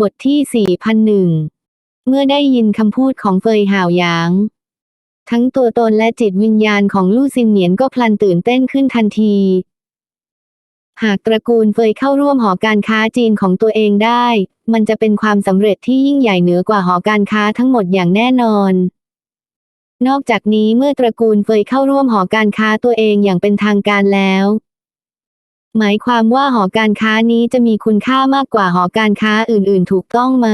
บทที่ 4001 เมื่อได้ยินคำพูดของเฟยห่าวหยาง ทั้งตัวตนและจิตวิญญาณของลู่ซินเหนียนก็พลันตื่นเต้นขึ้นทันที หากตระกูลเฟยเข้าร่วมหอการค้าจีนของตัวเองได้ มันจะเป็นความสำเร็จที่ยิ่งใหญ่เหนือกว่าหอการค้าทั้งหมดอย่างแน่นอน นอกจากนี้เมื่อตระกูลเฟยเข้าร่วมหอการค้าตัวเองอย่างเป็นทางการแล้ว หมายความว่าหอการค้านี้จะมีคุณค่ามากกว่าหอการค้าอื่นๆ ถูกต้องไหม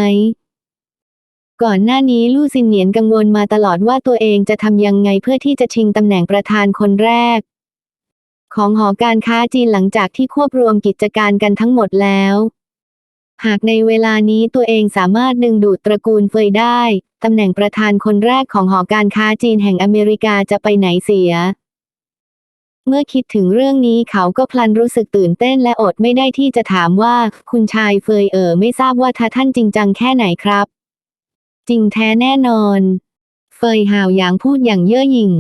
ก่อนหน้านี้ลู่ซินเหนียนกังวลมาตลอดว่าตัวเองจะทำยังไงเพื่อที่จะชิงตำแหน่งประธานคนแรก ของหอการค้าจีนหลังจากที่ควบรวมกิจการกันทั้งหมดแล้ว หากในเวลานี้ตัวเองสามารถดึงดูดตระกูลเฟยได้ตำแหน่งประธานคนแรกของหอการค้าจีนแห่งอเมริกาจะไปไหนเสีย เมื่อคิดถึงเรื่องนี้เขาก็พลันรู้สึกตื่นเต้นและอดไม่ได้ที่จะถามว่า คุณชายเฟยเอ๋อไม่ทราบว่าท่าท่านจริงจังแค่ไหนครับ จริงแท้แน่นอน เฟยหาวหยางพูดอย่างเย่อหยิ่ง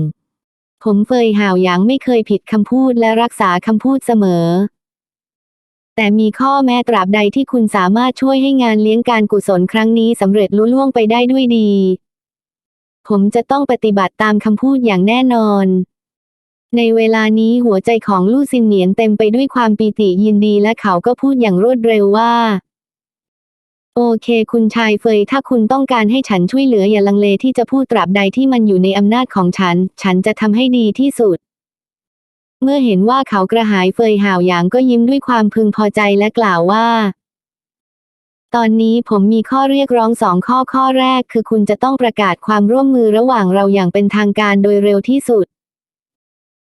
ผมเฟยหาวหยางไม่เคยผิดคำพูดและรักษาคำพูดเสมอ แต่มีข้อแม้ตราบใดที่คุณสามารถช่วยให้งานเลี้ยงการกุศลครั้งนี้สำเร็จลุล่วงไปได้ด้วยดี ผมจะต้องปฏิบัติตามคำพูดอย่างแน่นอน ในเวลานี้หัวใจของลู่ซินเหนียนเต็มไปด้วยความปีติยินดีและเขาก็พูดอย่างรวดเร็วว่า โอเค คุณชายเฟย ถ้าคุณต้องการให้ฉันช่วยเหลืออย่าลังเลที่จะพูดตราบใดที่มันอยู่ในอำนาจของฉัน ฉันจะทำให้ดีที่สุด เมื่อเห็นว่าเขากระหายเฟยห่าวหยางก็ยิ้มด้วยความพึงพอใจและกล่าวว่า ตอนนี้ผมมีข้อเรียกร้องสองข้อข้อแรก คือคุณจะต้องประกาศความร่วมมือระหว่างเราอย่างเป็นทางการโดยเร็วที่สุด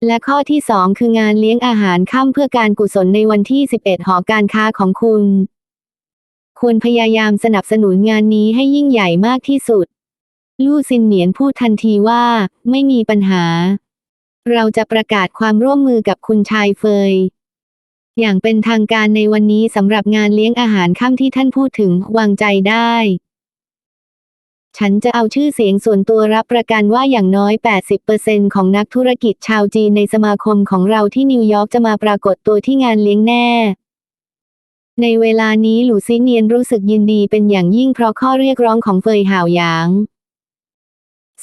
และข้อที่สองคืองานเลี้ยงอาหารค่ำเพื่อการกุศลในวันที่ 11 หอการค้าของคุณ ควรพยายามสนับสนุนงานนี้ให้ยิ่งใหญ่มากที่สุด ลู่ซินเหนียนพูดทันทีว่า ไม่มีปัญหา เราจะประกาศความร่วมมือกับคุณชายเฟย อย่างเป็นทางการในวันนี้สำหรับงานเลี้ยงอาหารค่ำที่ท่านพูดถึงวางใจได้ ฉันจะเอาชื่อเสียงส่วนตัวรับประกันว่าอย่างน้อย 80%ของนักธุรกิจชาวจีนในสมาคมของเราที่นิวยอร์กจะมาปรากฏตัวที่งานเลี้ยงแน่ ในเวลานี้หลู่ซิเนียนรู้สึกยินดีเป็นอย่างยิ่งเพราะข้อเรียกร้องของเฟยห่าวหยาง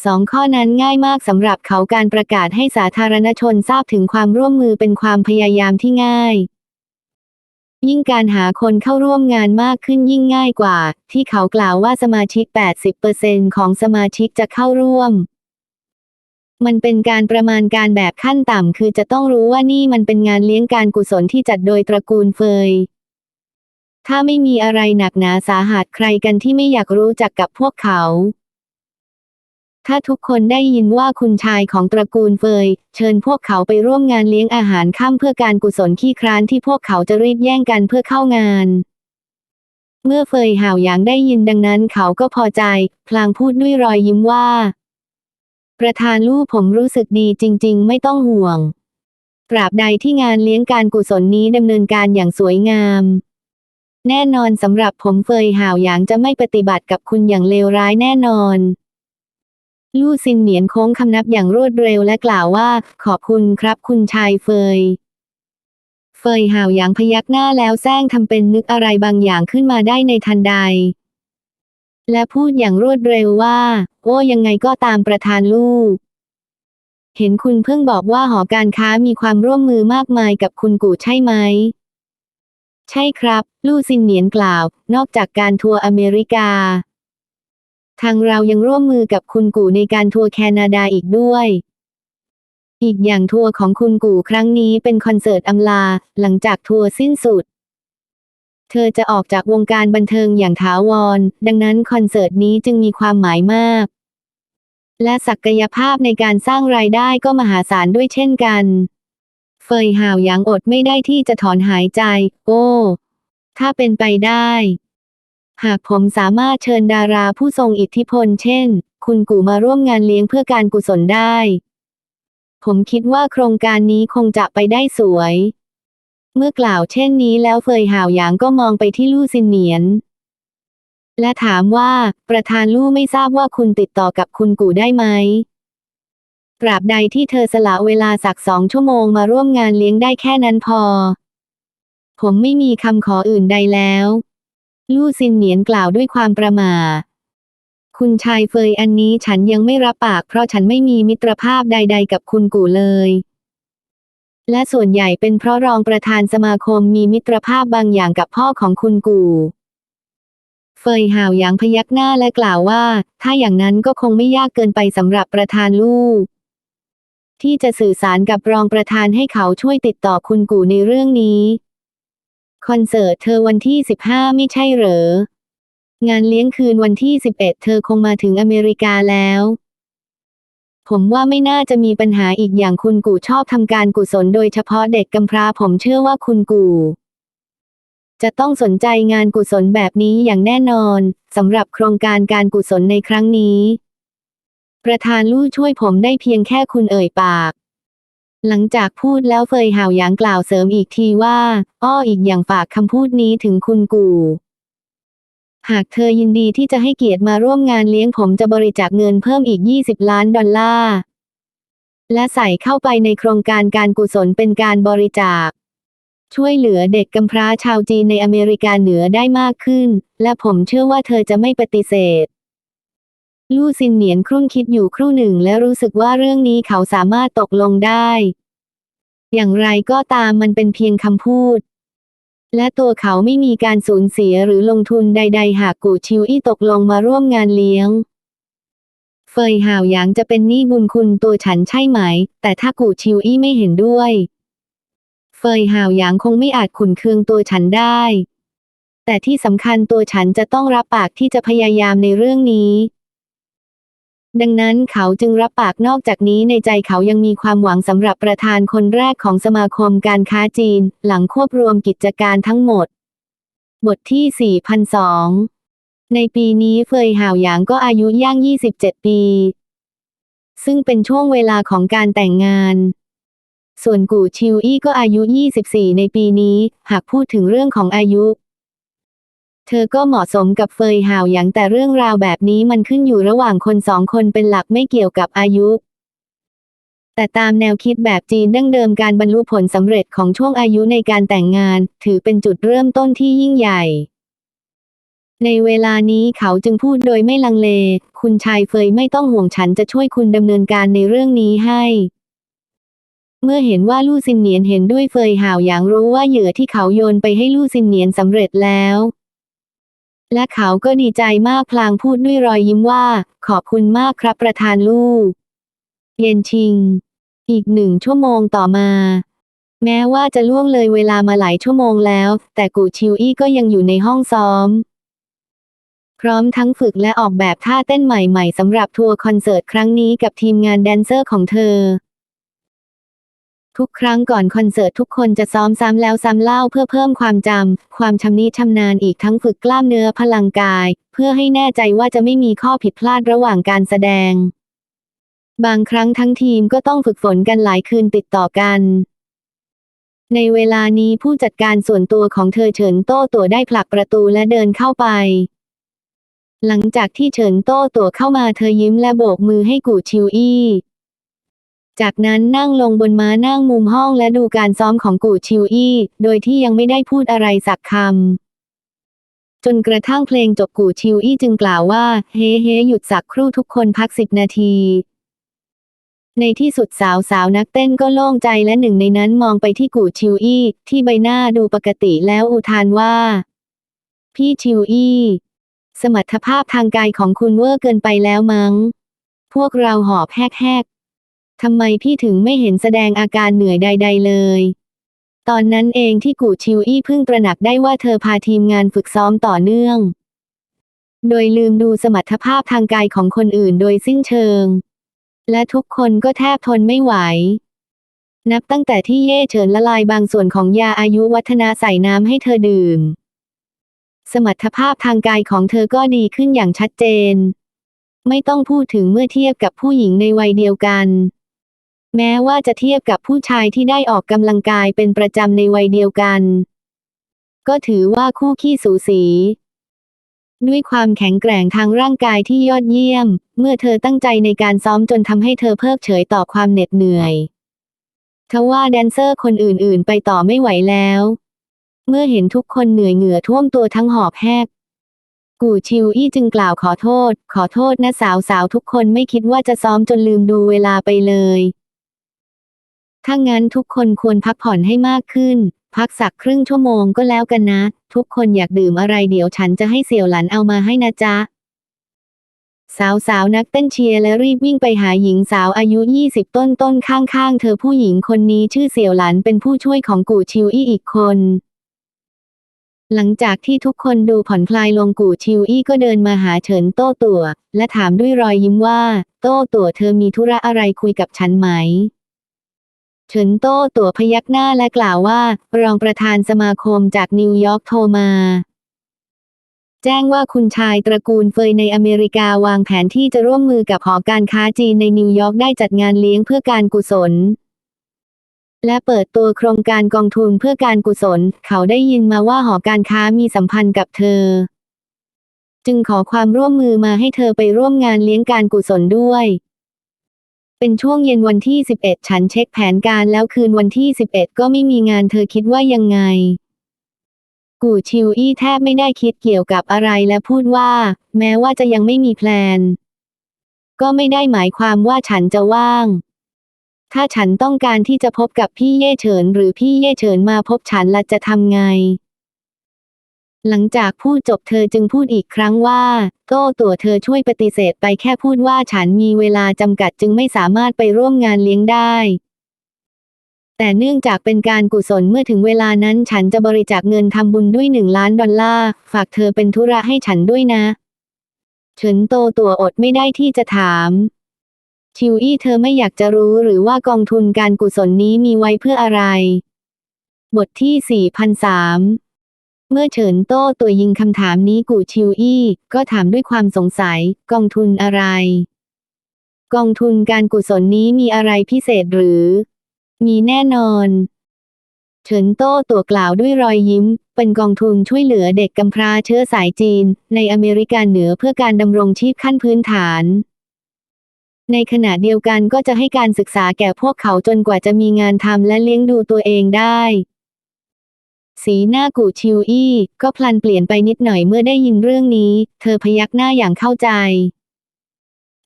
สองข้อนั้นง่ายมากสำหรับเขาการประกาศให้สาธารณชนทราบถึงความร่วมมือเป็นความพยายามที่ง่าย ยิ่งการหาคนเข้าร่วมงานมากขึ้นยิ่งง่ายกว่า ที่เขากล่าวว่าสมาชิก 80%ของสมาชิกจะเข้าร่วม มันเป็นการประมาณการแบบขั้นต่ำคือจะต้องรู้ว่านี่มันเป็นงานเลี้ยงการกุศลที่จัดโดยตระกูลเฟย ถ้าไม่มีอะไรหนักหนาสาหัสใครกันที่ไม่อยากรู้จักกับพวกเขา ถ้าทุกคนได้ยินว่าคุณชายของตระกูลเฟย เชิญพวกเขาไปร่วมงานเลี้ยงอาหารค่ำเพื่อการกุศลขี้คร้านที่พวกเขาจะรีบแย่งกันเพื่อเข้างาน เมื่อเฟยห่าวหยางได้ยินดังนั้นเขาก็พอใจ พลางพูดด้วยรอยยิ้มว่า ประธานลู่ผมรู้สึกดีจริง ๆ ไม่ต้องห่วง ตราบใดที่งานเลี้ยงการกุศลนี้ดำเนินการอย่างสวยงามแน่นอนสำหรับผมเฟยห่าวหยางจะไม่ปฏิบัติกับคุณอย่างเลวร้ายแน่นอน ลู่ซินเหนียนโค้งคำนับอย่างรวดเร็วและกล่าวว่า ขอบคุณครับคุณชายเฟย เฟยห่าวหยางพยักหน้าแล้วแซงทำเป็นนึกอะไรบางอย่างขึ้นมาได้ในทันใด และพูดอย่างรวดเร็วว่า โอ้ยังไงก็ตามประธานลู่เห็นคุณเพิ่งบอกว่าหอการค้ามีความร่วมมือมากมายกับคุณกู่ใช่ไหมใช่ครับ ลู่ซินเหนียนกล่าว นอกจากการทัวร์อเมริกา ทางเรายังร่วมมือกับคุณกู่ในการทัวร์แคนาดาอีกด้วย อีกอย่างทัวร์ของคุณกู่ครั้งนี้เป็นคอนเสิร์ตอำลา หลังจากทัวร์สิ้นสุด เธอจะออกจากวงการบันเทิงอย่างถาวร ดังนั้นคอนเสิร์ตนี้จึงมีความหมายมาก และศักยภาพในการสร้างรายได้ก็มหาศาลด้วยเช่นกัน เฟยห่าวยางอดไม่ได้ที่จะถอนหายใจ โอ้ ถ้าเป็นไปได้ หากผมสามารถเชิญดาราผู้ทรงอิทธิพลเช่น คุณกู่มาร่วมงานเลี้ยงเพื่อการกุศลได้ ผมคิดว่าโครงการนี้คงจะไปได้สวย เมื่อกล่าวเช่นนี้แล้วเฟยห่าวหยางก็มองไปที่ลู่ซินเหนียน และถามว่าประธานลู่ไม่ทราบว่าคุณติดต่อกับคุณกู่ได้ไหมตราบใดที่เธอสละเวลาสักสองชั่วโมงมาร่วมงานเลี้ยงได้แค่นั้นพอ ผมไม่มีคำขออื่นใดแล้ว ลู่ซินเหนียนกล่าวด้วยความประมาคุณชายเฟยอันนี้ฉันยังไม่รับปากเพราะฉันไม่มีมิตรภาพใด ๆ กับคุณกู่เลย และส่วนใหญ่เป็นเพราะรองประธานสมาคมมีมิตรภาพบางอย่างกับพ่อของคุณกู่เฟยห่าวหยางพยักหน้าและกล่าวว่า ถ้าอย่างนั้นก็คงไม่ยากเกินไปสำหรับประธานลูก ที่จะสื่อสารกับรองประธานให้เขาช่วยติดต่อคุณกู่ในเรื่องนี้ คอนเสิร์ตเธอวันที่ 15 ไม่ใช่เหรอ งานเลี้ยงคืนวันที่ 11 เธอคงมาถึงอเมริกาแล้ว ผมว่าไม่น่าจะมีปัญหาอีกอย่างคุณกู่ชอบทำการกุศลโดยเฉพาะเด็กกำพร้าผมเชื่อว่าคุณกู่จะต้องสนใจงานกุศลแบบนี้อย่างแน่นอนสำหรับโครงการการกุศลในครั้งนี้ ประธานลู่ช่วยผมได้เพียงแค่คุณเอ่ยปาก หลังจากพูดแล้วเฟยห่าวหยางกล่าวเสริมอีกทีว่า อ้ออีกอย่างฝากคำพูดนี้ถึงคุณกู่ หากเธอยินดีที่จะให้เกียรติมาร่วมงานเลี้ยงผมจะบริจาคเงินเพิ่มอีก 20 ล้านดอลลาร์ และใส่เข้าไปในโครงการการกุศลเป็นการบริจาค ช่วยเหลือเด็กกำพร้าชาวจีนในอเมริกาเหนือได้มากขึ้น และผมเชื่อว่าเธอจะไม่ปฏิเสธ ลู่ซินเหนียนครุ่นคิดอยู่ครู่หนึ่งและรู้สึกว่าเรื่องนี้เขาสามารถตกลงได้ อย่างไรก็ตามมันเป็นเพียงคำพูด และตัวเขาไม่มีการสูญเสียหรือลงทุนใด ๆ หากกูชิวอี้ตกลงมาร่วมงานเลี้ยง เฟยห่าวหยางจะเป็นหนี้บุญคุณตัวฉันใช่ไหม แต่ถ้ากูชิวอี้ไม่เห็นด้วย เฟยห่าวหยางคงไม่อาจขุนเคืองตัวฉันได้ แต่ที่สำคัญตัวฉันจะต้องรับปากที่จะพยายามในเรื่องนี้ ดังนั้นเขาจึงรับปากนอกจากนี้ในใจเขายังมีความหวังสำหรับประธานคนแรกของสมาคมการค้าจีน หลังควบรวมกิจการทั้งหมด บทที่ 4,002 ในปีนี้เฟยห่าวหยางก็อายุย่าง 27 ปี ซึ่งเป็นช่วงเวลาของการแต่งงานส่วนกู่ชิวอี้ก็อายุ 24 ในปีนี้ หากพูดถึงเรื่องของอายุ เธอก็เหมาะสมกับเฟยห่าวหยางแต่เรื่องราวแบบนี้มันขึ้นอยู่ระหว่างคนสองคนเป็นหลักไม่เกี่ยวกับอายุ แต่ตามแนวคิดแบบจีนดั้งเดิมการบรรลุผลสำเร็จของช่วงอายุในการแต่งงาน ถือเป็นจุดเริ่มต้นที่ยิ่งใหญ่ ในเวลานี้เขาจึงพูดโดยไม่ลังเล คุณชายเฟยไม่ต้องห่วงฉันจะช่วยคุณดำเนินการในเรื่องนี้ให้เมื่อเห็นว่าลู่ซินเหนียนเห็นด้วยเฟยห่าวหยางรู้ว่าเหยื่อที่เขาโยนไปให้ลู่ซินเหนียนสำเร็จแล้ว และเขาก็ดีใจมากพลางพูดด้วยรอยยิ้มว่า ขอบคุณมากครับประธานลู่เย็นชิง อีกหนึ่งชั่วโมงต่อมา แม้ว่าจะล่วงเลยเวลามาหลายชั่วโมงแล้ว แต่กูชิวอี้ก็ยังอยู่ในห้องซ้อม พร้อมทั้งฝึกและออกแบบท่าเต้นใหม่ๆสำหรับทัวร์คอนเสิร์ตครั้งนี้กับทีมงานแดนเซอร์ของเธอ ทุกครั้งก่อนคอนเสิร์ตทุกคนจะซ้อมซ้ำแล้วซ้ำเล่าเพื่อเพิ่มความจำ ความชำนิชำนาญอีกทั้งฝึกกล้ามเนื้อพลังกาย เพื่อให้แน่ใจว่าจะไม่มีข้อผิดพลาดระหว่างการแสดง บางครั้งทั้งทีมก็ต้องฝึกฝนกันหลายคืนติดต่อกัน ในเวลานี้ผู้จัดการส่วนตัวของเธอเฉินโต้ตัวได้ผลักประตูและเดินเข้าไปหลังจากที่เฉินโต้ตัวเข้ามาเธอยิ้มและโบกมือให้กู่ชิวอี้ จากนั้นนั่งลงบนม้านั่งมุมห้องและดูการซ้อมของกูชิวอี้ โดยที่ยังไม่ได้พูดอะไรสักคำ จนกระทั่งเพลงจบกูชิวอี้จึงกล่าวว่า เฮ้เฮ้หยุดสักครู่ทุกคนพักสิบนาที ในที่สุดสาวสาวนักเต้นก็โล่งใจและหนึ่งในนั้นมองไปที่กูชิวอี้ ที่ใบหน้าดูปกติแล้วอุทานว่า พี่ชิวอี้สมรรถภาพทางกายของคุณเวอร์เกินไปแล้วมั้ง พวกเราหอบแฮก ทำไมพี่ถึงไม่เห็นแสดงอาการเหนื่อยใด ๆ เลย ตอนนั้นเองที่กูชิวอี้เพิ่งตระหนักได้ว่าเธอพาทีมงานฝึกซ้อมต่อเนื่อง โดยลืมดูสมรรถภาพทางกายของคนอื่นโดยสิ้นเชิง และทุกคนก็แทบทนไม่ไหว นับตั้งแต่ที่เย่เฉินละลายบางส่วนของยาอายุวัฒนาใส่น้ำให้เธอดื่ม สมรรถภาพทางกายของเธอก็ดีขึ้นอย่างชัดเจน ไม่ต้องพูดถึงเมื่อเทียบกับผู้หญิงในวัยเดียวกัน แม้ว่าจะเทียบกับผู้ชายที่ได้ออกกำลังกายเป็นประจำในวัยเดียวกัน ก็ถือว่าคู่ขี้สูสี ด้วยความแข็งแกร่งทางร่างกายที่ยอดเยี่ยม เมื่อเธอตั้งใจในการซ้อมจนทำให้เธอเพิกเฉยต่อความเหน็ดเหนื่อยทว่าแดนเซอร์คนอื่นๆ ไปต่อไม่ไหวแล้ว เมื่อเห็นทุกคนเหนื่อยเหงื่อท่วมตัวทั้งหอบแหกกูชิวอี้จึงกล่าวขอโทษ ขอโทษนะสาวสาวทุกคนไม่คิดว่าจะซ้อมจนลืมดูเวลาไปเลย ถ้างั้นทุกคนควรพักผ่อนให้มากขึ้น พักสักครึ่งชั่วโมงก็แล้วกันนะ ทุกคนอยากดื่มอะไรเดี๋ยวฉันจะให้เสี่ยวหลันเอามาให้นะจ๊ะ สาวสาวนักเต้นเชียร์และรีบวิ่งไปหาหญิงสาวอายุ 20 ต้นต้นข้างๆ เธอผู้หญิงคนนี้ชื่อเสี่ยวหลันเป็นผู้ช่วยของกูชิวอี้อีกคนหลังจากที่ทุกคนดูผ่อนคลายลงกูชิวอี้ก็เดินมาหาเฉินโต้ตัว และถามด้วยรอยยิ้มว่า โต้ตัวเธอมีธุระอะไรคุยกับฉันไหม เฉินโต้ตัวพยักหน้าและกล่าวว่า รองประธานสมาคมจากนิวยอร์กโทรมา แจ้งว่าคุณชายตระกูลเฟยในอเมริกาวางแผนที่จะร่วมมือกับหอการค้าจีนในนิวยอร์กได้จัดงานเลี้ยงเพื่อการกุศล และเปิดตัวโครงการกองทุนเพื่อการกุศล เขาได้ยินมาว่าหอการค้ามีสัมพันธ์กับเธอ จึงขอความร่วมมือมาให้เธอไปร่วมงานเลี้ยงการกุศลด้วย เป็นช่วงเย็นวันที่ 11 ฉันเช็คแผนการแล้วคืนวันที่ 11 ก็ไม่มีงานเธอคิดว่ายังไง กูชิวอี้แทบไม่ได้คิดเกี่ยวกับอะไรและพูดว่า แม้ว่าจะยังไม่มีแพลน ก็ไม่ได้หมายความว่าฉันจะว่าง ถ้าฉันต้องการที่จะพบกับพี่เย่เฉินหรือพี่เย่เฉินมาพบฉันละจะทำไง หลังจากพูดจบเธอจึงพูดอีกครั้งว่า โต้ตัวเธอช่วยปฏิเสธไปแค่พูดว่าฉันมีเวลาจำกัดจึงไม่สามารถไปร่วมงานเลี้ยงได้ แต่เนื่องจากเป็นการกุศลเมื่อถึงเวลานั้นฉันจะบริจาคเงินทำบุญด้วยหนึ่งล้านดอลลาร์ ฝากเธอเป็นธุระให้ฉันด้วยนะเฉินโตตัวอดไม่ได้ที่จะถามชิวอี้เธอไม่อยากจะรู้หรือว่ากองทุนการกุศลนี้มีไว้เพื่ออะไร บทที่ 4003 เมื่อเฉินโต้ตัวยิงคำถามนี้กูชิวอี้ ก็ถามด้วยความสงสัย กองทุนอะไร กองทุนการกุศลนี้มีอะไรพิเศษหรือ มีแน่นอน เฉินโต้ตัวกล่าวด้วยรอยยิ้ม เป็นกองทุนช่วยเหลือเด็กกำพร้าเชื้อสายจีน ในอเมริกาเหนือเพื่อการดำรงชีพขั้นพื้นฐานในขณะเดียวกันก็จะให้การศึกษาแก่พวกเขาจนกว่าจะมีงานทำและเลี้ยงดูตัวเองได้ สีหน้ากูชิวอี้ ก็พลันเปลี่ยนไปนิดหน่อยเมื่อได้ยินเรื่องนี้ เธอพยักหน้าอย่างเข้าใจ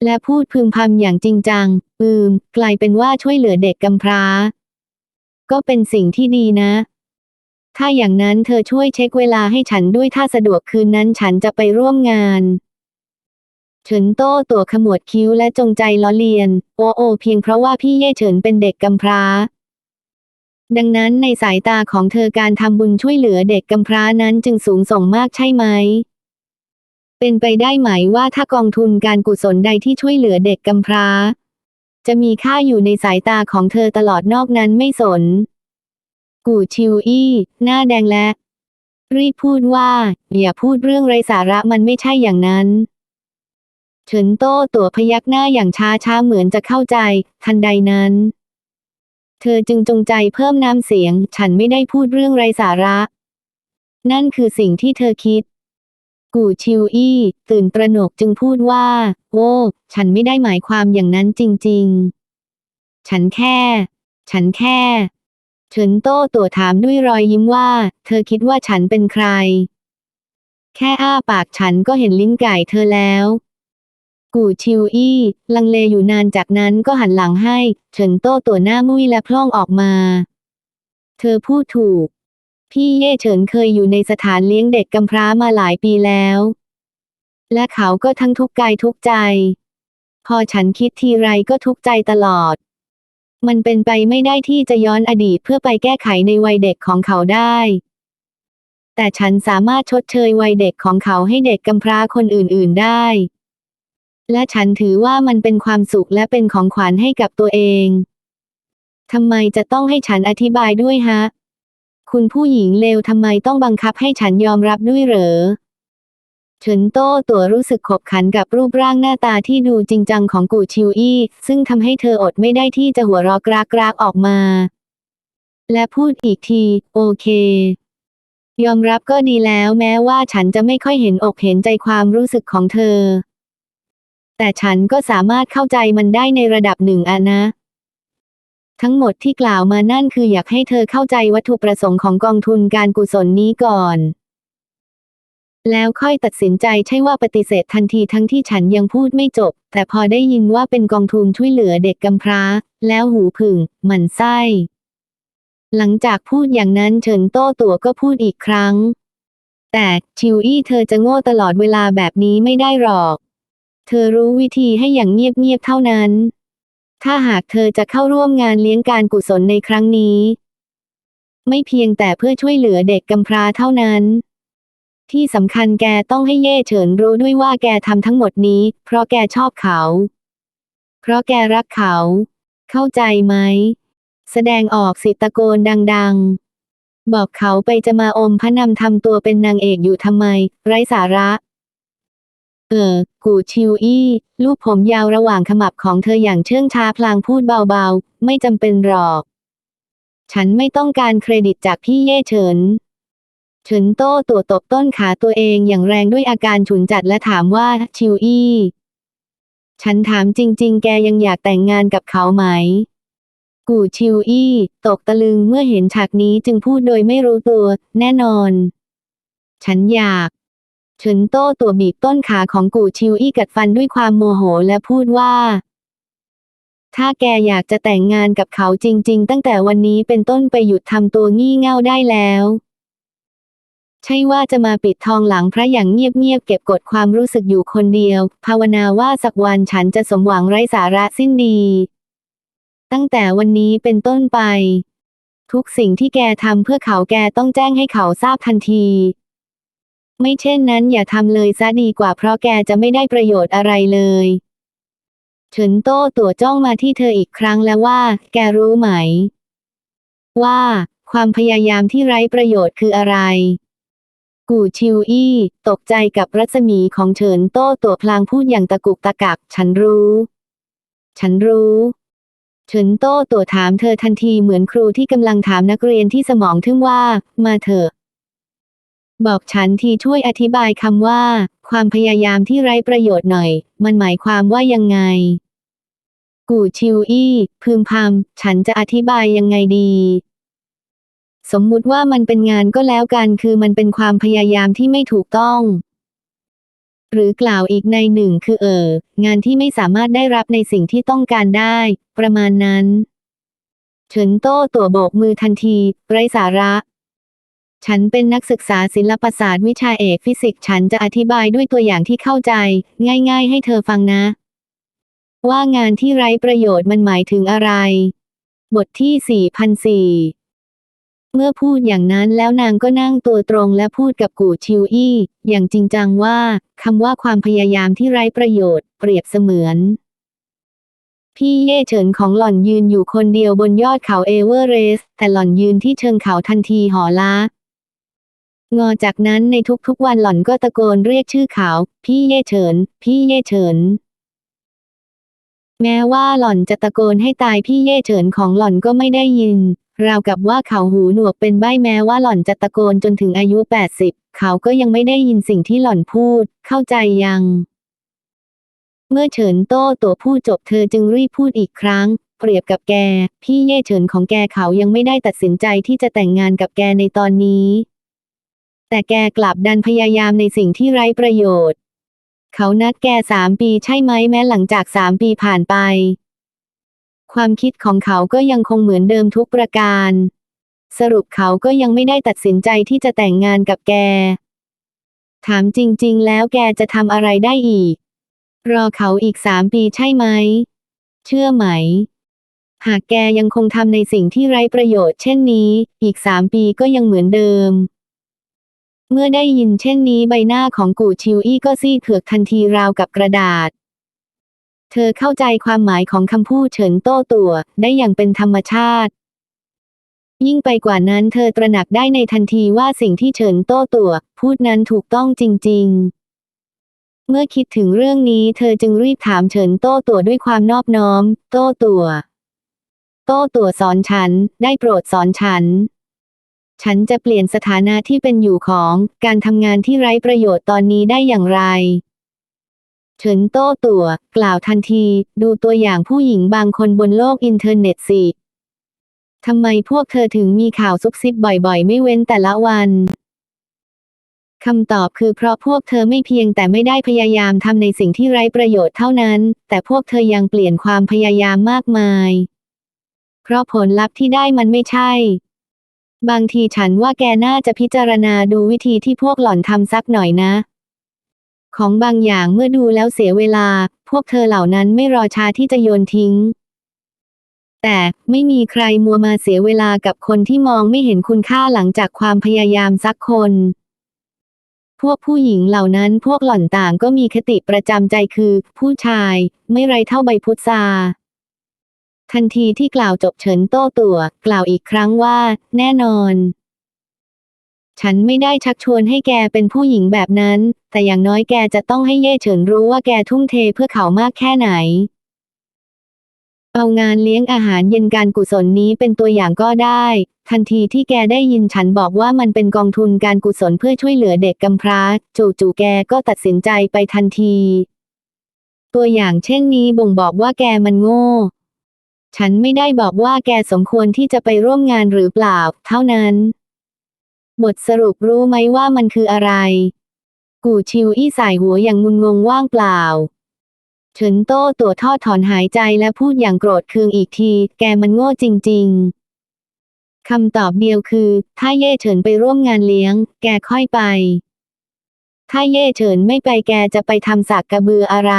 และพูดพึมพำอย่างจริงจัง อืม กลายเป็นว่าช่วยเหลือเด็กกำพร้า ก็เป็นสิ่งที่ดีนะ ถ้าอย่างนั้นเธอช่วยเช็คเวลาให้ฉันด้วยถ้าสะดวกคืนนั้นฉันจะไปร่วมงานเฉินโต้ตัวขมวดคิ้วและจงใจล้อเลียน โอโอ เพียงเพราะว่าพี่เย่เฉินเป็นเด็กกำพร้า ดังนั้นในสายตาของเธอการทำบุญช่วยเหลือเด็กกำพร้านั้นจึงสูงส่งมากใช่ไหม เป็นไปได้ไหมว่าถ้ากองทุนการกุศลใดที่ช่วยเหลือเด็กกำพร้า จะมีค่าอยู่ในสายตาของเธอตลอดนอกนั้นไม่สน กูชิวอี้หน้าแดงและ รีบพูดว่า อย่าพูดเรื่องไรสาระมันไม่ใช่อย่างนั้นเฉินโต้ตัวพยักหน้าอย่างช้าช้าๆเหมือนจะเข้าใจ ทันใดนั้น เธอจึงจงใจเพิ่มน้ำเสียง ฉันไม่ได้พูดเรื่องไร้สาระ นั่นคือสิ่งที่เธอคิด กูชิวอี้ ตื่นตระหนกจึงพูดว่า โอ้ ฉันไม่ได้หมายความอย่างนั้นจริง ๆ ฉันแค่ ฉันแค่เฉินโต้ตัวถามด้วยรอยยิ้มว่า เธอคิดว่าฉันเป็นใคร แค่อ้าปากฉันก็เห็นลิ้นไก่เธอแล้ว กูชิวอี้ ลังเลอยู่นานจากนั้นก็หันหลังให้ เฉินโต้ตัวหน้ามุ้ยและพล่องออกมา เธอพูดถูก พี่เย่เฉินเคยอยู่ในสถานเลี้ยงเด็กกำพร้ามาหลายปีแล้ว และเขาก็ทั้งทุกข์กายทุกข์ใจ พอฉันคิดทีไรก็ทุกข์ใจตลอด มันเป็นไปไม่ได้ที่จะย้อนอดีตเพื่อไปแก้ไขในวัยเด็กของเขาได้แต่ฉันสามารถชดเชยวัยเด็กของเขาให้เด็กกำพร้าคนอื่น ๆ ได้ และฉันถือว่ามันเป็นความสุขและเป็นของขวัญให้กับตัวเอง ทำไมจะต้องให้ฉันอธิบายด้วยฮะ คุณผู้หญิงเลวทำไมต้องบังคับให้ฉันยอมรับด้วยเหรอเฉินโต้ตัวรู้สึกขบขันกับรูปร่างหน้าตาที่ดูจริงจังของกูชิวอี้ ซึ่งทำให้เธออดไม่ได้ที่จะหัวเราะกรากรากออกมา และพูดอีกที โอเค ยอมรับก็ดีแล้วแม้ว่าฉันจะไม่ค่อยเห็นอกเห็นใจความรู้สึกของเธอ แต่ฉันก็สามารถเข้าใจมันได้ในระดับหนึ่งอะนะ ทั้งหมดที่กล่าวมานั่นคืออยากให้เธอเข้าใจวัตถุประสงค์ของกองทุนการกุศลนี้ก่อน แล้วค่อยตัดสินใจใช่ว่าปฏิเสธทันทีทั้งที่ฉันยังพูดไม่จบ แต่พอได้ยินว่าเป็นกองทุนช่วยเหลือเด็กกำพร้า แล้วหูผึ่งหมันไส้ หลังจากพูดอย่างนั้นเฉินโต้ตัวก็พูดอีกครั้ง แต่ชิวอี้เธอจะโง่ตลอดเวลาแบบนี้ไม่ได้หรอก เธอรู้วิธีให้อย่างเงียบๆเท่านั้น ถ้าหากเธอจะเข้าร่วมงานเลี้ยงการกุศลในครั้งนี้ ไม่เพียงแต่เพื่อช่วยเหลือเด็กกำพร้าเท่านั้น ที่สำคัญแกต้องให้เย่เฉินรู้ด้วยว่าแกทำทั้งหมดนี้ เพราะแกชอบเขา เพราะแกรักเขา เข้าใจไหม แสดงออกสิตะโกนดัง ๆ บอกเขาไปจะมาอมพระนำทำตัวเป็นนางเอกอยู่ทำไม ไร้สาระ เออ กูชิวอี้ ลูกผมยาวระหว่างขมับของเธออย่างเชื่องช้าพลางพูดเบาๆ ไม่จำเป็นหรอก ฉันไม่ต้องการเครดิตจากพี่เย่เฉิน เฉินโต้ตัวตบต้นขาตัวเองอย่างแรงด้วยอาการฉุนจัดและถามว่าชิวอี้ ฉันถามจริง ๆ แกยังอยากแต่งงานกับเขาไหม กูชิวอี้ ตกตะลึงเมื่อเห็นฉากนี้จึงพูดโดยไม่รู้ตัว แน่นอน ฉันอยาก เฉินโต้ตัวบีบต้นขาของกูชิวอี้กัดฟันด้วยความโมโหและพูดว่า ถ้าแกอยากจะแต่งงานกับเขาจริง ๆ ตั้งแต่วันนี้เป็นต้นไปหยุดทำตัวงี่เง่าได้แล้ว ใช่ว่าจะมาปิดทองหลังพระอย่างเงียบๆเก็บกดความรู้สึกอยู่คนเดียว ภาวนาว่าสักวันฉันจะสมหวังไร้สาระสิ้นดี ตั้งแต่วันนี้เป็นต้นไป ทุกสิ่งที่แกทำเพื่อเขาแกต้องแจ้งให้เขาทราบทันที ไม่เช่นนั้นอย่าทำเลยซะดีกว่าเพราะแกจะไม่ได้ประโยชน์อะไรเลยเฉินโต้ตัวจ้องมาที่เธออีกครั้งแล้วว่า แกรู้ไหม ว่า ความพยายามที่ไร้ประโยชน์คืออะไร กูชิวอี้ตกใจกับรัศมีของเฉินโต้ตัวพลางพูดอย่างตะกุกตะกัก ฉันรู้ ฉันรู้เฉินโต้ตัวถามเธอทันทีเหมือนครูที่กำลังถามนักเรียนที่สมองทึ่งว่า มาเถอะ บอกฉันทีช่วยอธิบายคำว่า ความพยายามที่ไร้ประโยชน์หน่อย มันหมายความว่ายังไง กูชิวอี้พึมพำฉันจะอธิบายยังไงดี สมมุติว่ามันเป็นงานก็แล้วกันคือมันเป็นความพยายามที่ไม่ถูกต้อง หรือกล่าวอีกในหนึ่งคือเออ งานที่ไม่สามารถได้รับในสิ่งที่ต้องการได้ ประมาณนั้นเฉินโต้ตัวโบกมือทันที ไร้สาระ ฉันเป็นนักศึกษาศิลปศาสตร์วิชาเอกฟิสิกส์ฉันจะอธิบายด้วยตัวอย่างที่เข้าใจ ง่าย ๆ ให้เธอฟังนะ ว่างานที่ไร้ประโยชน์มันหมายถึงอะไร บทที่ 4,004 เมื่อพูดอย่างนั้นแล้วนางก็นั่งตัวตรงและพูดกับกูชิวอี้ อย่างจริงจังว่าคำว่าความพยายามที่ไร้ประโยชน์เปรียบเสมือนพี่เย่เฉินของหล่อนยืนอยู่คนเดียวบนยอดเขาเอเวอเรสต์แต่หล่อนยืนที่เชิงเขาทันทีหอละ งอจากนั้นในทุกๆวันหล่อนก็ตะโกนเรียกชื่อเขา พี่เย่เฉิน พี่เย่เฉิน แม้ว่าหล่อนจะตะโกนให้ตายพี่เย่เฉินของหล่อนก็ไม่ได้ยิน ราวกับว่าเขาหูหนวกเป็นใบแม้ว่าหล่อนจะตะโกนจนถึงอายุ 80 เขาก็ยังไม่ได้ยินสิ่งที่หล่อนพูด เข้าใจยัง เมื่อเฉินโต้ตัวพูดจบเธอจึงรีบพูดอีกครั้งเปรียบกับแก พี่เย่เฉินของแกเขายังไม่ได้ตัดสินใจที่จะแต่งงานกับแกในตอนนี้ แต่แกกลับดันพยายามในสิ่งที่ไร้ประโยชน์ เขานัดแกสามปีใช่ไหมแม้หลังจากสามปีผ่านไป ความคิดของเขาก็ยังคงเหมือนเดิมทุกประการ สรุปเขาก็ยังไม่ได้ตัดสินใจที่จะแต่งงานกับแก ถามจริง ๆ แล้วแกจะทำอะไรได้อีก รอเขาอีกสามปีใช่ไหม เชื่อไหมหากแกยังคงทำในสิ่งที่ไร้ประโยชน์เช่นนี้ อีกสามปีก็ยังเหมือนเดิม เมื่อได้ยินเช่นนี้ใบหน้าของกู่ชิวอี้ก็ซีดเผือกทันทีราวกับกระดาษ เธอเข้าใจความหมายของคำพูดเฉินโต้ตัวได้อย่างเป็นธรรมชาติ ยิ่งไปกว่านั้นเธอตระหนักได้ในทันทีว่าสิ่งที่เฉินโต้ตัว พูดนั้นถูกต้องจริง ๆเมื่อคิดถึงเรื่องนี้เธอจึงรีบถามเฉินโต้ตัวด้วยความนอบน้อม โต้ตัว โต้ตัวสอนฉัน ได้โปรดสอนฉัน ฉันจะเปลี่ยนสถานะที่เป็นอยู่ของการทำงานที่ไร้ประโยชน์ตอนนี้ได้อย่างไรเฉินโต้ตัวกล่าวทันที ดูตัวอย่างผู้หญิงบางคนบนโลกอินเทอร์เน็ตสิทำไมพวกเธอถึงมีข่าวซุบซิบบ่อยๆ ไม่เว้นแต่ละวันคำตอบคือเพราะพวกเธอไม่เพียงแต่ไม่ได้พยายามทำในสิ่งที่ไร้ประโยชน์เท่านั้น แต่พวกเธอยังเปลี่ยนความพยายามมากมาย เพราะผลลัพธ์ที่ได้มันไม่ใช่ บางทีฉันว่าแกน่าจะพิจารณาดูวิธีที่พวกหล่อนทำสักหน่อยนะ ของบางอย่างเมื่อดูแล้วเสียเวลา พวกเธอเหล่านั้นไม่รอช้าที่จะโยนทิ้ง แต่ไม่มีใครมัวมาเสียเวลากับคนที่มองไม่เห็นคุณค่าหลังจากความพยายามสักคน พวกผู้หญิงเหล่านั้นพวกหล่อนต่างก็มีคติประจำใจคือ ผู้ชาย ไม่ไรเท่าใบพุทรา ทันทีที่กล่าวจบเฉินโต้ตัว กล่าวอีกครั้งว่า แน่นอน ฉันไม่ได้ชักชวนให้แกเป็นผู้หญิงแบบนั้น แต่อย่างน้อยแกจะต้องให้เย่เฉินรู้ว่าแกทุ่มเทเพื่อเขามากแค่ไหน เอางานเลี้ยงอาหารเย็นการกุศลนี้เป็นตัวอย่างก็ได้ ทันทีที่แกได้ยินฉันบอกว่ามันเป็นกองทุนการกุศลเพื่อช่วยเหลือเด็กกำพร้า จู่ๆแกก็ตัดสินใจไปทันที ตัวอย่างเช่นนี้บ่งบอกว่าแกมันโง่ ฉันไม่ได้บอกว่าแกสมควรที่จะไปร่วมงานหรือเปล่า เท่านั้น บทสรุปรู้ไหมว่ามันคืออะไร กูชิวอี้สายหัวอย่างงุนงงว่างเปล่า เฉินโต้ตัวทอดถอนหายใจและพูดอย่างโกรธเคืองอีกที แกมันโง่จริง ๆ คำตอบเดียวคือ ถ้าเย่เฉินไปร่วมงานเลี้ยง แกค่อยไป ถ้าเย่เฉินไม่ไปแกจะไปทำสักกระเบืออะไร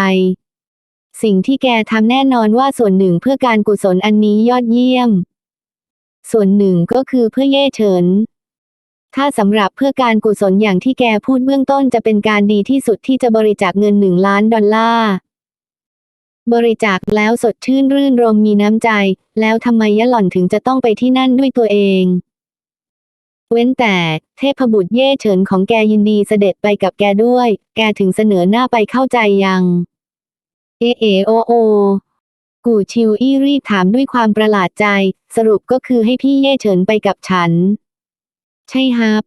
สิ่งที่แกทำแน่นอนว่าส่วนหนึ่งเพื่อการกุศลอันนี้ยอดเยี่ยม ส่วนหนึ่งก็คือเพื่อเย่เฉิน ถ้าสำหรับเพื่อการกุศลอย่างที่แกพูดเบื้องต้นจะเป็นการดีที่สุดที่จะบริจาคเงินหนึ่งล้านดอลลาร์บริจาคแล้วสดชื่นรื่นรมมีน้ำใจ แล้วทำไมยะหล่อนถึงจะต้องไปที่นั่นด้วยตัวเอง เว้นแต่เทพบุตรเย่เฉินของแกยินดีเสด็จไปกับแกด้วย แกถึงเสนอหน้าไปเข้าใจยัง เอเอโอโอ กูชิวอี้รีบถามด้วยความประหลาดใจ สรุปก็คือให้พี่เย่เฉินไปกับฉัน ใช่ฮับ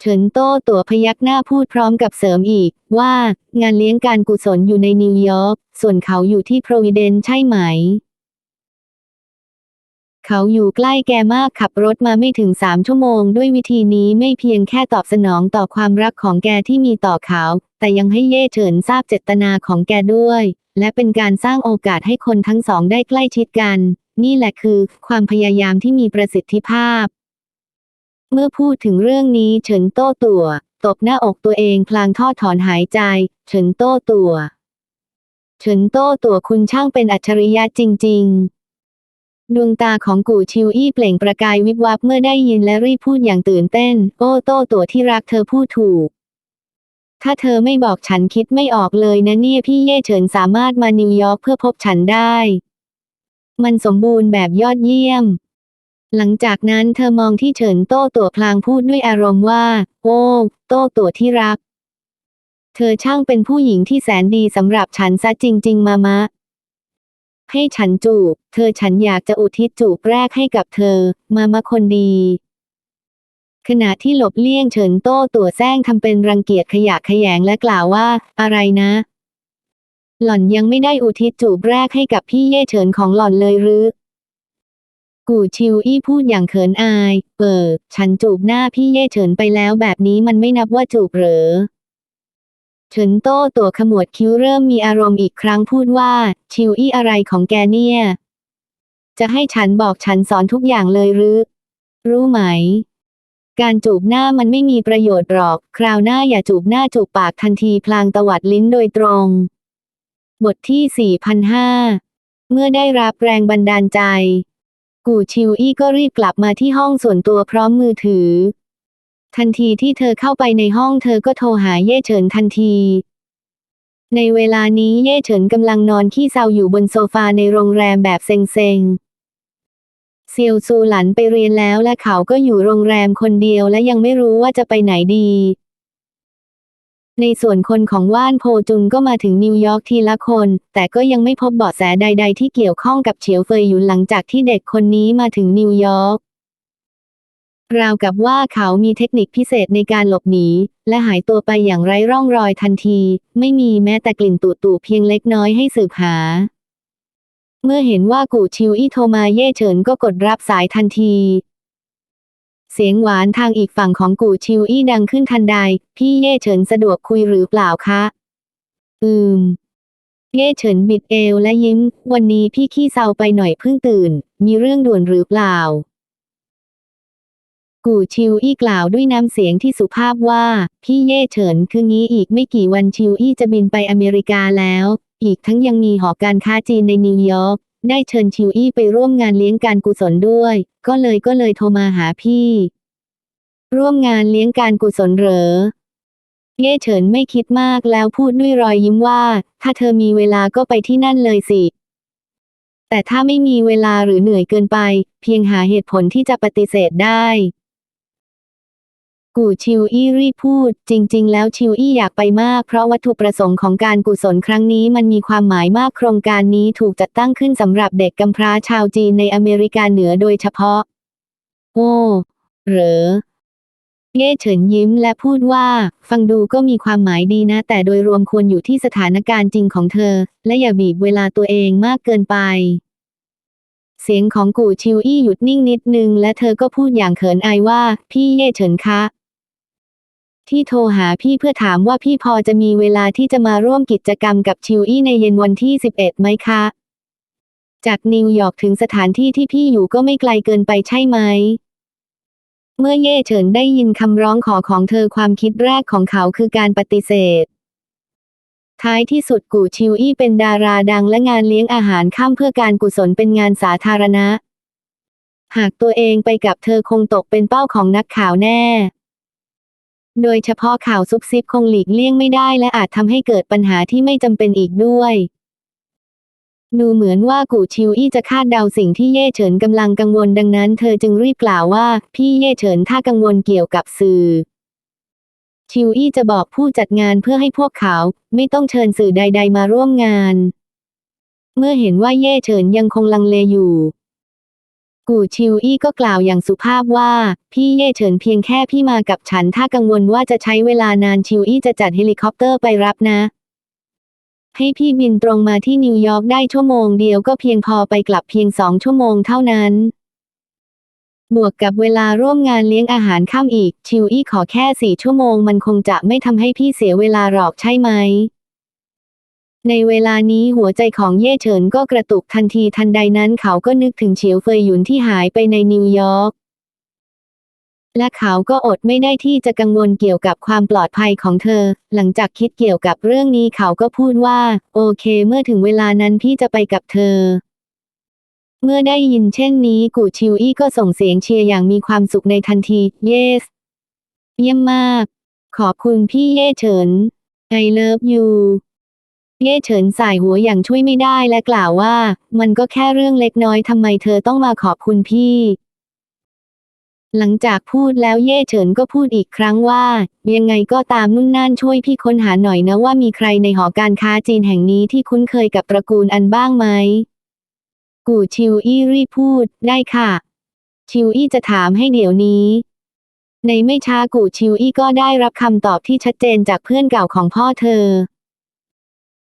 เฉินโต้ตัวพยักหน้าพูดพร้อมกับเสริมอีก ว่างานเลี้ยงการกุศลอยู่ในนิวยอร์กส่วนเขาอยู่ที่โพรวิเดนใช่ไหม เขาอยู่ใกล้แกมากขับรถมาไม่ถึงสามชั่วโมง ด้วยวิธีนี้ไม่เพียงแค่ตอบสนองต่อความรักของแกที่มีต่อเขา แต่ยังให้เย่เฉินทราบเจตนาของแกด้วย และเป็นการสร้างโอกาสให้คนทั้งสองได้ใกล้ชิดกัน นี่แหละคือความพยายามที่มีประสิทธิภาพ เมื่อพูดถึงเรื่องนี้เฉินโต้ตัว ตบหน้าอกตัวเองพลางท่อถอนหายใจ เฉินโต้ตัว เฉินโต้ตัวคุณช่างเป็นอัจฉริยะจริง ๆ ดวงตาของกู่ชิวอี้เปล่งประกายวิบวับเมื่อได้ยินและรีบพูดอย่างตื่นเต้น โอ้โต้ตัวที่รักเธอพูดถูก ถ้าเธอไม่บอกฉันคิดไม่ออกเลยนะเนี่ยพี่เย่เฉินสามารถมานิวยอร์กเพื่อพบฉันได้ มันสมบูรณ์แบบยอดเยี่ยม หลังจากนั้นเธอมองที่เฉินโต้ตัวพลางพูดด้วยอารมณ์ว่า โอ้โต้ตัวที่รัก เธอช่างเป็นผู้หญิงที่แสนดีสำหรับฉันซะจริง ๆ มามะ ให้ฉันจูบ เธอฉันอยากจะอุทิศจูบแรกให้กับเธอ มามะคนดี ขณะที่หลบเลี่ยงเฉินโต้ตัวแซงทำเป็นรังเกียจขยะแขยงและกล่าวว่า อะไรนะ หล่อนยังไม่ได้อุทิศจูบแรกให้กับพี่เย่เฉินของหล่อนเลยหรือ กูชิวอี้พูดอย่างเขินอาย เออ ฉันจูบหน้าพี่เย่เฉินไปแล้วแบบนี้มันไม่นับว่าจูบเหรอ เฉินโต้ตัวขมวดคิ้วเริ่มมีอารมณ์อีกครั้งพูดว่า ชิวอี้อะไรของแกเนี่ย จะให้ฉันบอกฉันสอนทุกอย่างเลยหรือ รู้ไหม การจูบหน้ามันไม่มีประโยชน์หรอก คราวหน้าอย่าจูบหน้าจูบปากทันทีพลางตวัดลิ้นโดยตรง บทที่ 4,005 เมื่อได้รับแรงบันดาลใจ กูชิวอี้ก็รีบกลับมาที่ห้องส่วนตัวพร้อมมือถือ ทันทีที่เธอเข้าไปในห้องเธอก็โทรหาเย่เฉินทันที ในเวลานี้เย่เฉินกำลังนอนขี้เศร้าอยู่บนโซฟาในโรงแรมแบบเซ็งๆ เซียวซูหลันไปเรียนแล้วและเขาก็อยู่โรงแรมคนเดียวและยังไม่รู้ว่าจะไปไหนดี ในส่วนคนของว่านโพจุนก็มาถึงนิวยอร์กทีละคน แต่ก็ยังไม่พบเบาะแสใด ๆ ที่เกี่ยวข้องกับเฉียวเฟยหยุนหลังจากที่เด็กคนนี้มาถึงนิวยอร์ก ราวกับว่าเขามีเทคนิคพิเศษในการหลบหนี และหายตัวไปอย่างไร้ร่องรอยทันที ไม่มีแม้แต่กลิ่นตุ่ๆเพียงเล็กน้อยให้สืบหา เมื่อเห็นว่ากูชิวอี้โทรมาเย่เฉินก็กดรับสายทันที เสียงหวานทางอีกฝั่งของกู่ชิวอี้ดังขึ้นทันใด พี่เย่เฉินสะดวกคุยหรือเปล่าคะ อืม เย่เฉินบิดเอวและยิ้ม วันนี้พี่ขี้เศร้าไปหน่อยเพิ่งตื่น มีเรื่องด่วนหรือเปล่า กู่ชิวอี้กล่าวด้วยน้ำเสียงที่สุภาพว่า พี่เย่เฉินคืองี้อีกไม่กี่วันชิวอี้จะบินไปอเมริกาแล้ว อีกทั้งยังมีหอการค้าจีนในนิวยอร์กได้เชิญชิวอี้ไปร่วมงานเลี้ยงการกุศลด้วย ก็เลยก็เลยโทรมาหาพี่ ร่วมงานเลี้ยงการกุศลเหรอ เย่เฉินไม่คิดมากแล้วพูดด้วยรอยยิ้มว่า ถ้าเธอมีเวลาก็ไปที่นั่นเลยสิ แต่ถ้าไม่มีเวลาหรือเหนื่อยเกินไป เพียงหาเหตุผลที่จะปฏิเสธได้ กู่ชิวอี้รีพูด จริง ๆ แล้วชิวอี้อยากไปมาก เพราะวัตถุประสงค์ของการกุศลครั้งนี้มันมีความหมายมากโครงการนี้ถูกจัดตั้งขึ้นสำหรับเด็กกำพร้าชาวจีนในอเมริกาเหนือโดยเฉพาะ โอ้เหรอเย่เฉินยิ้มและพูดว่า ฟังดูก็มีความหมายดีนะ แต่โดยรวมควรอยู่ที่สถานการณ์จริงของเธอ และอย่าบีบเวลาตัวเองมากเกินไป เสียงของกู่ชิวอี้หยุดนิ่งนิดนึง และเธอก็พูดอย่างเขินอายว่า พี่เย่เฉินคะ ที่โทรหาพี่เพื่อถามว่าพี่พอจะมีเวลาที่จะมาร่วมกิจกรรมกับชิวอี้ในเย็นวันที่ 11 ไหมคะ จากนิวยอร์กถึงสถานที่ที่พี่อยู่ก็ไม่ไกลเกินไปใช่ไหม เมื่อเย่เฉินได้ยินคำร้องขอของเธอความคิดแรกของเขาคือการปฏิเสธ ท้ายที่สุดกู่ชิวอี้เป็นดาราดังและงานเลี้ยงอาหารข้ามเพื่อการกุศลเป็นงานสาธารณะ หากตัวเองไปกับเธอคงตกเป็นเป้าของนักข่าวแน่ โดยเฉพาะข่าวซุบซิบคงหลีกเลี่ยงไม่ได้และอาจทำให้เกิดปัญหาที่ไม่จำเป็นอีกด้วย ดูเหมือนว่ากู่ชิวอี้จะคาดเดาสิ่งที่เย่เฉินกำลังกังวลดังนั้น เธอจึงรีบกล่าวว่า พี่เย่เฉินถ้ากังวลเกี่ยวกับสื่อ ชิวอี้จะบอกผู้จัดงานเพื่อให้พวกเขา ไม่ต้องเชิญสื่อใด ๆ มาร่วมงาน เมื่อเห็นว่าเย่เฉินยังคงลังเลอยู่ กู่ชิวอี้ก็กล่าวอย่างสุภาพว่า พี่เย่เฉินเพียงแค่พี่มากับฉัน ถ้ากังวลว่าจะใช้เวลานานชิวอี้จะจัดเฮลิคอปเตอร์ไปรับนะ ให้พี่บินตรงมาที่นิวยอร์กได้ชั่วโมงเดียวก็เพียงพอไปกลับเพียงสองชั่วโมงเท่านั้น บวกกับเวลาร่วมงานเลี้ยงอาหารข้ามอีก ชิวอี้ขอแค่สี่ชั่วโมงมันคงจะไม่ทำให้พี่เสียเวลาหรอกใช่ไหม ในเวลานี้หัวใจของเย่เฉินก็กระตุกทันทีทันใดนั้นเขาก็นึกถึงเฉียวเฟยหยุนที่หายไปในนิวยอร์กและเขาก็อดไม่ได้ที่จะกังวลเกี่ยวกับความปลอดภัยของเธอ หลังจากคิดเกี่ยวกับเรื่องนี้เขาก็พูดว่า โอเคเมื่อถึงเวลานั้นพี่จะไปกับเธอ เมื่อได้ยินเช่นนี้กูชิวอี้ก็ส่งเสียงเชียร์อย่างมีความสุขในทันที yes เยี่ยมมาก ขอบคุณพี่เย่เฉิน I love you เย่เฉินสายหัวอย่างช่วยไม่ได้และกล่าวว่า มันก็แค่เรื่องเล็กน้อยทำไมเธอต้องมาขอบคุณพี่ หลังจากพูดแล้วเย่เฉินก็พูดอีกครั้งว่า ยังไงก็ตามนุ่นน่านช่วยพี่ค้นหาหน่อยนะว่ามีใครในหอการค้าจีนแห่งนี้ที่คุ้นเคยกับตระกูลอันบ้างไหม กู่ชิวอี้รีบพูดได้ค่ะ ชิวอี้จะถามให้เดี๋ยวนี้ในไม่ช้ากู่ชิวอี้ก็ได้รับคำตอบที่ชัดเจนจากเพื่อนเก่าของพ่อเธอ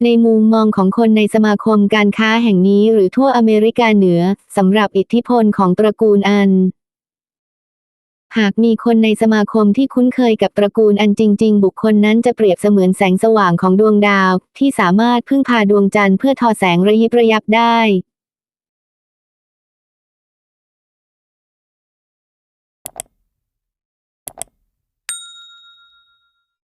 ในมุมมองของคนในสมาคมการค้าแห่งนี้หรือทั่วอเมริกาเหนือสำหรับอิทธิพลของตระกูลอัน หากมีคนในสมาคมที่คุ้นเคยกับตระกูลอันจริง ๆ บุคคลนั้นจะเปรียบเสมือนแสงสว่างของดวงดาว ที่สามารถพึ่งพาดวงจันทร์เพื่อทอแสงระยิบระยับได้